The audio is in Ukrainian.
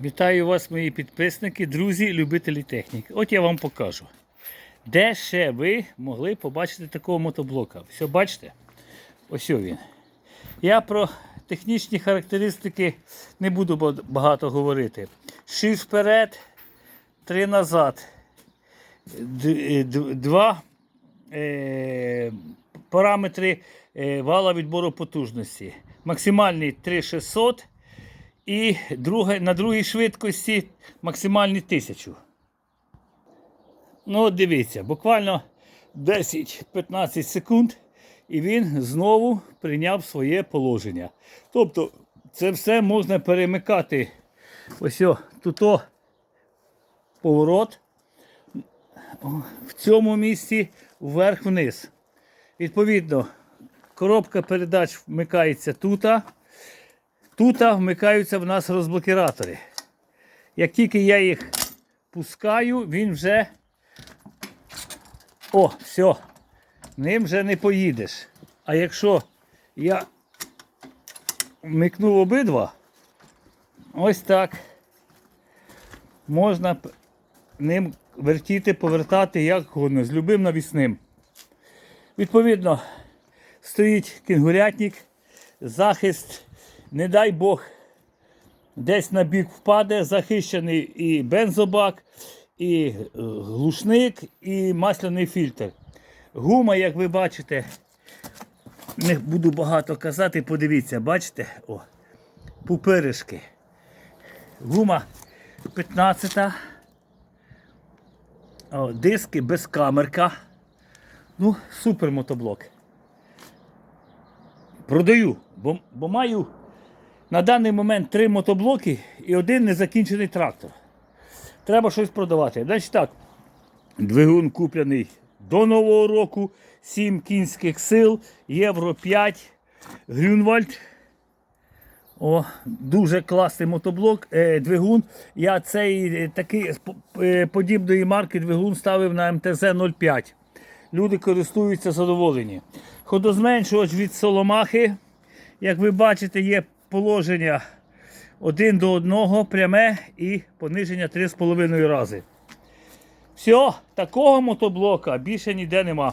Вітаю вас, мої підписники, друзі, любителі техніки. От я вам покажу. Де ще ви могли побачити такого мотоблока? Все, бачите? Ось він. Я про технічні характеристики не буду багато говорити. 6 вперед, 3 назад. Д- Два е, параметри е, вала відбору потужності. Максимальний 3600 і друге, на другій швидкості максимальні 1000. Ну, дивіться, буквально 10-15 секунд, і він знову прийняв своє положення. Тобто, це все можна перемикати. Ось о, тут о, поворот. В цьому місці вверх-вниз. Відповідно, коробка передач вмикається тут. Тут вмикаються в нас розблокіратори. Як тільки я їх пускаю, він вже. О, все. Ним вже не поїдеш. А якщо я вмикнув обидва, ось так. Можна ним вертіти, повертати як угодно, з любим навісним. Відповідно, стоїть кінгурятник, захист, не дай Бог, десь на бік впаде, захищений і бензобак, і е, глушник, і масляний фільтр. Гума, як ви бачите, не буду багато казати, подивіться, бачите? О, пупиришки. Гума 15. О, диски без камерка. Ну, супер мотоблок. Продаю, бо, бо маю на даний момент три мотоблоки і один незакінчений трактор. Треба щось продавати. Значить так, двигун куплений до Нового року, 7 кінських сил, євро 5, Грюнвальд. О, дуже класний мотоблок, е, двигун. Я цей е, такий е, подібної марки двигун ставив на МТЗ-05. Люди користуються задоволені. Ходозменшувач від Соломахи. Як ви бачите, є положення один до одного, пряме і пониження 3,5 рази. Все, такого мотоблока більше ніде нема.